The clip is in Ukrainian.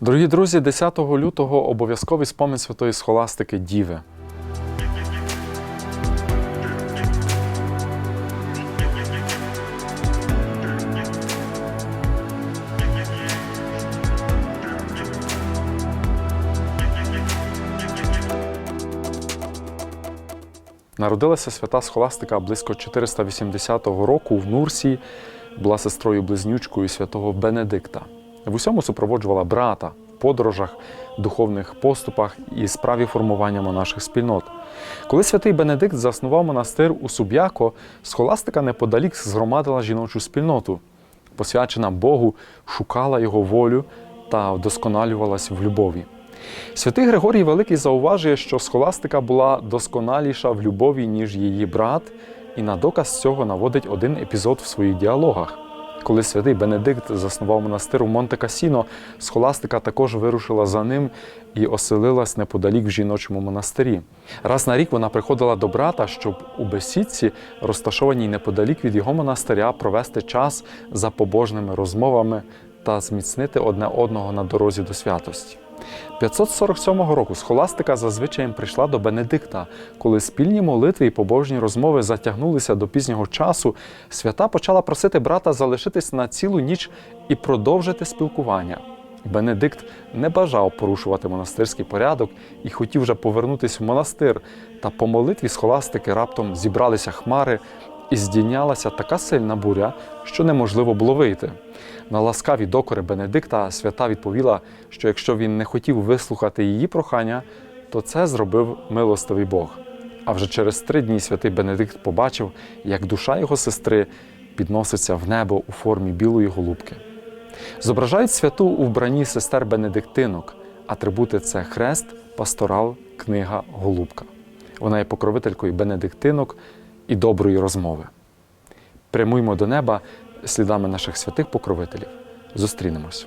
Дорогі друзі, 10 лютого обов'язковий спомин святої схоластики Діви. Народилася свята схоластика близько 480 року в Нурсії, була сестрою близнючкою святого Бенедикта. В усьому супроводжувала брата в подорожах, духовних поступах і справі формування монаших спільнот. Коли святий Бенедикт заснував монастир у Суб'яко, схоластика неподалік згромадила жіночу спільноту. Посвячена Богу, шукала його волю та вдосконалювалась в любові. Святий Григорій Великий зауважує, що схоластика була досконаліша в любові, ніж її брат, і на доказ цього наводить один епізод в своїх діалогах. Коли святий Бенедикт заснував монастир у Монте Касіно, схоластика також вирушила за ним і оселилась неподалік в жіночому монастирі. Раз на рік вона приходила до брата, щоб у бесідці, розташованій неподалік від його монастиря, провести час за побожними розмовами та зміцнити одне одного на дорозі до святості. 547 року схоластика зазвичай прийшла до Бенедикта. Коли спільні молитви і побожні розмови затягнулися до пізнього часу, свята почала просити брата залишитись на цілу ніч і продовжити спілкування. Бенедикт не бажав порушувати монастирський порядок і хотів вже повернутися в монастир. Та по молитві схоластики раптом зібралися хмари і здійнялася така сильна буря, що неможливо було вийти. На ласкаві докори Бенедикта свята відповіла, що якщо він не хотів вислухати її прохання, то це зробив милостивий Бог. А вже через три дні святий Бенедикт побачив, як душа його сестри підноситься в небо у формі білої голубки. Зображають святу у вбранні сестер Бенедиктинок. Атрибути це хрест, пасторал, книга, голубка. Вона є покровителькою Бенедиктинок і доброї розмови. Прямуймо до неба слідами наших святих покровителів. Зустрінемось.